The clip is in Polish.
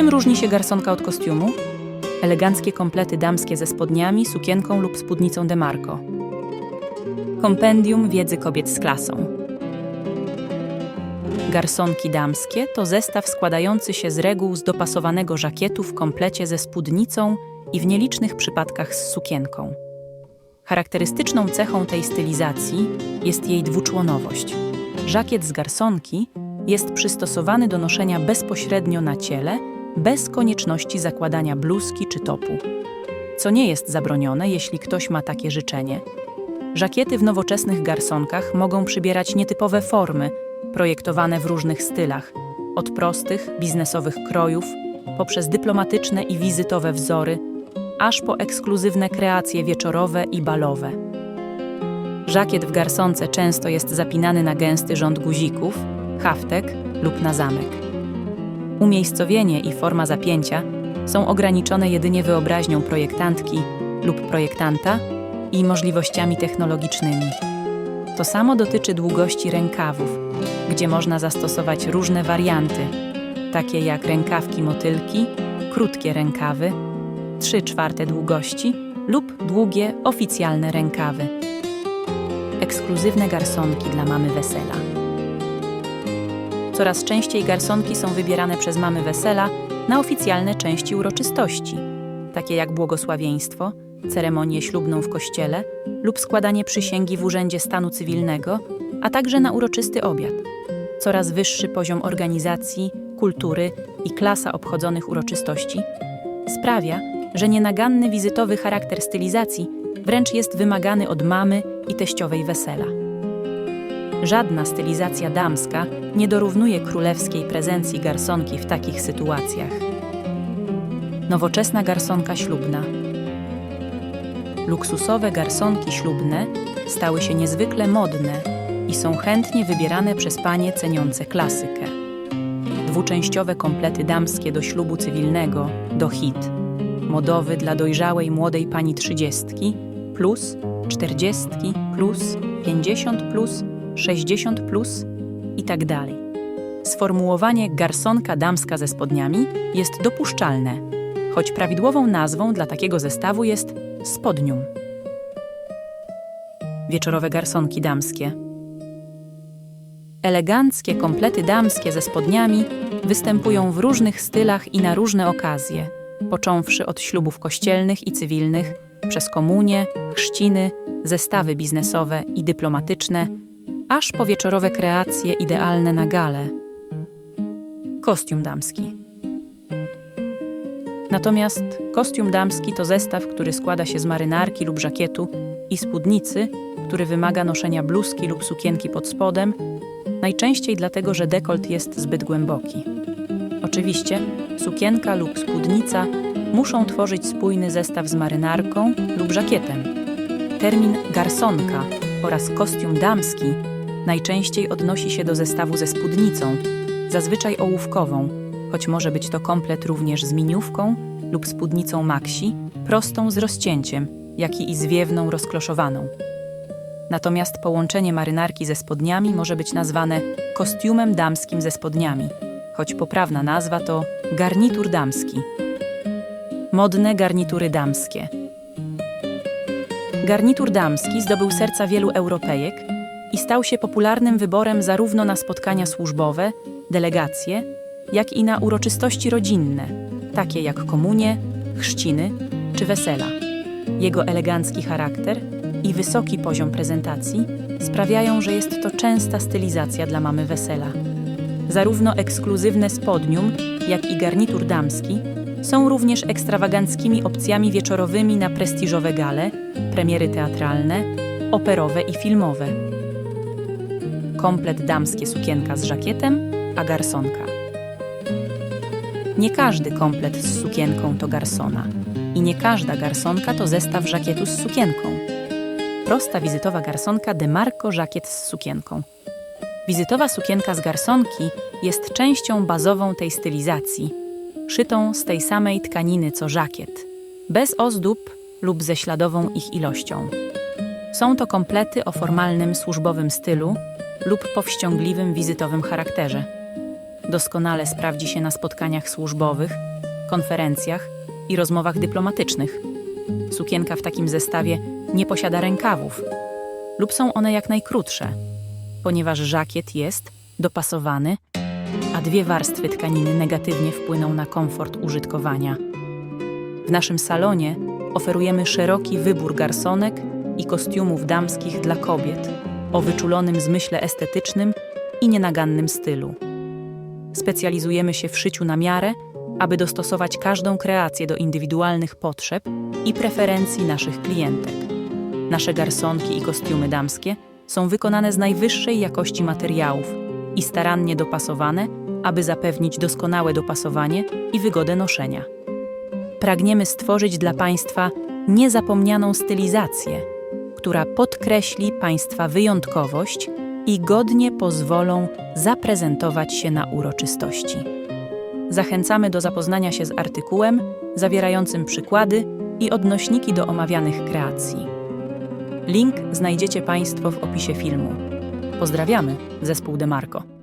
Czym różni się garsonka od kostiumu? Eleganckie komplety damskie ze spodniami, sukienką lub spódnicą demarco. Kompendium wiedzy kobiet z klasą. Garsonki damskie to zestaw składający się z reguł z dopasowanego żakietu w komplecie ze spódnicą i w nielicznych przypadkach z sukienką. Charakterystyczną cechą tej stylizacji jest jej dwuczłonowość. Żakiet z garsonki jest przystosowany do noszenia bezpośrednio na ciele, bez konieczności zakładania bluzki czy topu. Co nie jest zabronione, jeśli ktoś ma takie życzenie. Żakiety w nowoczesnych garsonkach mogą przybierać nietypowe formy, projektowane w różnych stylach, od prostych, biznesowych krojów, poprzez dyplomatyczne i wizytowe wzory, aż po ekskluzywne kreacje wieczorowe i balowe. Żakiet w garsonce często jest zapinany na gęsty rząd guzików, haftek lub na zamek. Umiejscowienie i forma zapięcia są ograniczone jedynie wyobraźnią projektantki lub projektanta i możliwościami technologicznymi. To samo dotyczy długości rękawów, gdzie można zastosować różne warianty, takie jak rękawki motylki, krótkie rękawy, 3 czwarte długości lub długie oficjalne rękawy. Ekskluzywne garsonki dla mamy wesela. Coraz częściej garsonki są wybierane przez mamy wesela na oficjalne części uroczystości, takie jak błogosławieństwo, ceremonię ślubną w kościele lub składanie przysięgi w Urzędzie Stanu Cywilnego, a także na uroczysty obiad. Coraz wyższy poziom organizacji, kultury i klasa obchodzonych uroczystości sprawia, że nienaganny wizytowy charakter stylizacji wręcz jest wymagany od mamy i teściowej wesela. Żadna stylizacja damska nie dorównuje królewskiej prezencji garsonki w takich sytuacjach. Nowoczesna garsonka ślubna. Luksusowe garsonki ślubne stały się niezwykle modne i są chętnie wybierane przez panie ceniące klasykę. Dwuczęściowe komplety damskie do ślubu cywilnego do hit. Modowy dla dojrzałej młodej pani trzydziestki, plus, czterdziestki, plus, pięćdziesiąt plus, 60 plus i tak dalej. Sformułowanie garsonka damska ze spodniami jest dopuszczalne, choć prawidłową nazwą dla takiego zestawu jest spodnium. Wieczorowe garsonki damskie. Eleganckie komplety damskie ze spodniami występują w różnych stylach i na różne okazje, począwszy od ślubów kościelnych i cywilnych, przez komunie, chrzciny, zestawy biznesowe i dyplomatyczne, aż po wieczorowe kreacje idealne na gale. Kostium damski. Natomiast kostium damski to zestaw, który składa się z marynarki lub żakietu i spódnicy, który wymaga noszenia bluzki lub sukienki pod spodem, najczęściej dlatego, że dekolt jest zbyt głęboki. Oczywiście sukienka lub spódnica muszą tworzyć spójny zestaw z marynarką lub żakietem. Termin garsonka oraz kostium damski najczęściej odnosi się do zestawu ze spódnicą, zazwyczaj ołówkową, choć może być to komplet również z miniówką lub spódnicą maxi, prostą z rozcięciem, jak i zwiewną rozkloszowaną. Natomiast połączenie marynarki ze spodniami może być nazwane kostiumem damskim ze spodniami, choć poprawna nazwa to garnitur damski. Modne garnitury damskie. Garnitur damski zdobył serca wielu Europejek i stał się popularnym wyborem zarówno na spotkania służbowe, delegacje, jak i na uroczystości rodzinne, takie jak komunie, chrzciny czy wesela. Jego elegancki charakter i wysoki poziom prezentacji sprawiają, że jest to częsta stylizacja dla mamy wesela. Zarówno ekskluzywne spodnium, jak i garnitur damski są również ekstrawaganckimi opcjami wieczorowymi na prestiżowe gale, premiery teatralne, operowe i filmowe. Komplet damskie sukienka z żakietem, a garsonka. Nie każdy komplet z sukienką to garsona i nie każda garsonka to zestaw żakietu z sukienką. Prosta wizytowa garsonka Demarco żakiet z sukienką. Wizytowa sukienka z garsonki jest częścią bazową tej stylizacji, szytą z tej samej tkaniny co żakiet, bez ozdób lub ze śladową ich ilością. Są to komplety o formalnym służbowym stylu lub powściągliwym wizytowym charakterze. doskonale sprawdzi się na spotkaniach służbowych, konferencjach i rozmowach dyplomatycznych. Sukienka w takim zestawie nie posiada rękawów lub są one jak najkrótsze, ponieważ żakiet jest dopasowany, a dwie warstwy tkaniny negatywnie wpłyną na komfort użytkowania. W naszym salonie oferujemy szeroki wybór garsonek i kostiumów damskich dla kobiet o wyczulonym zmyśle estetycznym i nienagannym stylu. Specjalizujemy się w szyciu na miarę, aby dostosować każdą kreację do indywidualnych potrzeb i preferencji naszych klientek. Nasze garsonki i kostiumy damskie są wykonane z najwyższej jakości materiałów i starannie dopasowane, aby zapewnić doskonałe dopasowanie i wygodę noszenia. Pragniemy stworzyć dla Państwa niezapomnianą stylizację, która podkreśli Państwa wyjątkowość i godnie pozwolą zaprezentować się na uroczystości. Zachęcamy do zapoznania się z artykułem zawierającym przykłady i odnośniki do omawianych kreacji. Link znajdziecie Państwo w opisie filmu. Pozdrawiamy, zespół Demarco.